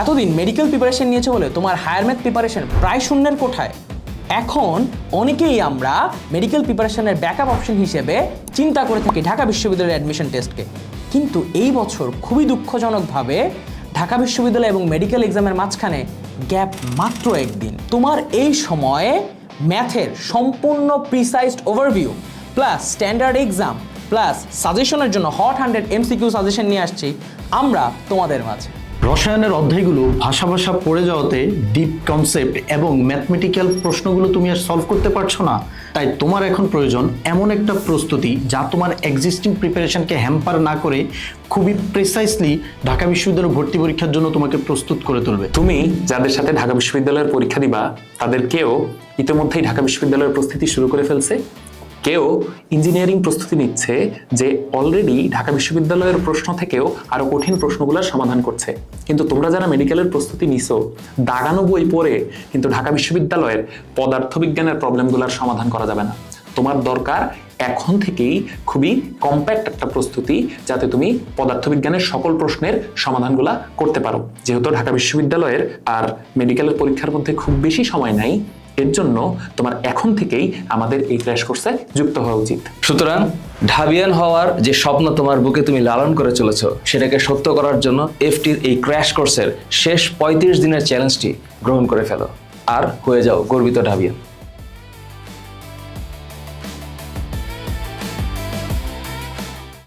এতদিন medical preparation নিয়েছে বলে তোমার হায়ার ম্যাথ প্রিপারেশন প্রায় শূন্যের কোঠায়। এখন অনেকেই আমরা মেডিকেল প্রিপারেশনের ব্যাকআপ অপশন হিসেবে চিন্তা করে থাকি ঢাকা বিশ্ববিদ্যালয়ের অ্যাডমিশন টেস্টকে কিন্তু এই বছর খুবই দুঃখজনকভাবে ঢাকা বিশ্ববিদ্যালয় এবং মেডিকেল এক্সামের মাঝখানে গ্যাপ মাত্র একদিন। তোমার এই সময়ে ম্যাথের সম্পূর্ণ precised overview plus standard exam plus সাজেশনের জন্য হট হান্ড্রেড এমসিকিউ সাজেশন নিয়ে আসছি আমরা তোমাদের মাঝে। রসায়নের অধ্যায়গুলো ভাষা ভাষা পড়ে যাওয়াতে ডিপ কনসেপ্ট এবং ম্যাথমেটিক্যাল প্রশ্নগুলো তুমি আর সলভ করতে পারছ না। তাই তোমার এখন প্রয়োজন এমন একটা প্রস্তুতি যা তোমার এক্সিস্টিং প্রিপারেশনকে হ্যাম্পার না করে খুবই প্রিসাইসলি ঢাকা বিশ্ববিদ্যালয়ের ভর্তি পরীক্ষার জন্য তোমাকে প্রস্তুত করে তুলবে। তুমি যাদের সাথে ঢাকা বিশ্ববিদ্যালয়ের পরীক্ষা দিবা তাদের কেউ ইতিমধ্যেই ঢাকা বিশ্ববিদ্যালয়ের প্রস্তুতি শুরু করে ফেলছে। কেউ ইঞ্জিনিয়ারিং প্রস্তুতি নিচ্ছে যে অলরেডি ঢাকা বিশ্ববিদ্যালয়ের প্রশ্ন থেকেও আরও কঠিন প্রশ্নগুলোর সমাধান করছে। কিন্তু তোমরা যারা মেডিকেলের প্রস্তুতি নিছো, দাগানো বই পড়ে কিন্তু ঢাকা বিশ্ববিদ্যালয়ের পদার্থবিজ্ঞানের প্রবলেমগুলোর সমাধান করা যাবে না। তোমার দরকার এখন থেকেই খুবই কম্প্যাক্ট একটা প্রস্তুতি যাতে তুমি পদার্থবিজ্ঞানের সকল প্রশ্নের সমাধানগুলা করতে পারো। যেহেতু ঢাকা বিশ্ববিদ্যালয়ের আর মেডিকেলের পরীক্ষার মধ্যে খুব বেশি সময় নাই এর জন্য তোমার এখন থেকেই আমাদের এই ক্র্যাশ কোর্সে যুক্ত হওয়া উচিত। সুতরাং ঢাবিয়ান হওয়ার যে স্বপ্ন তোমার বুকে তুমি লালন করে চলেছ, সেটাকে সত্য করার জন্য এফটির এই ক্র্যাশ কোর্সের শেষ পঁয়ত্রিশ দিনের চ্যালেঞ্জটি গ্রহণ করে ফেলো। আর হয়ে যাও গর্বিত ঢাবিয়ান।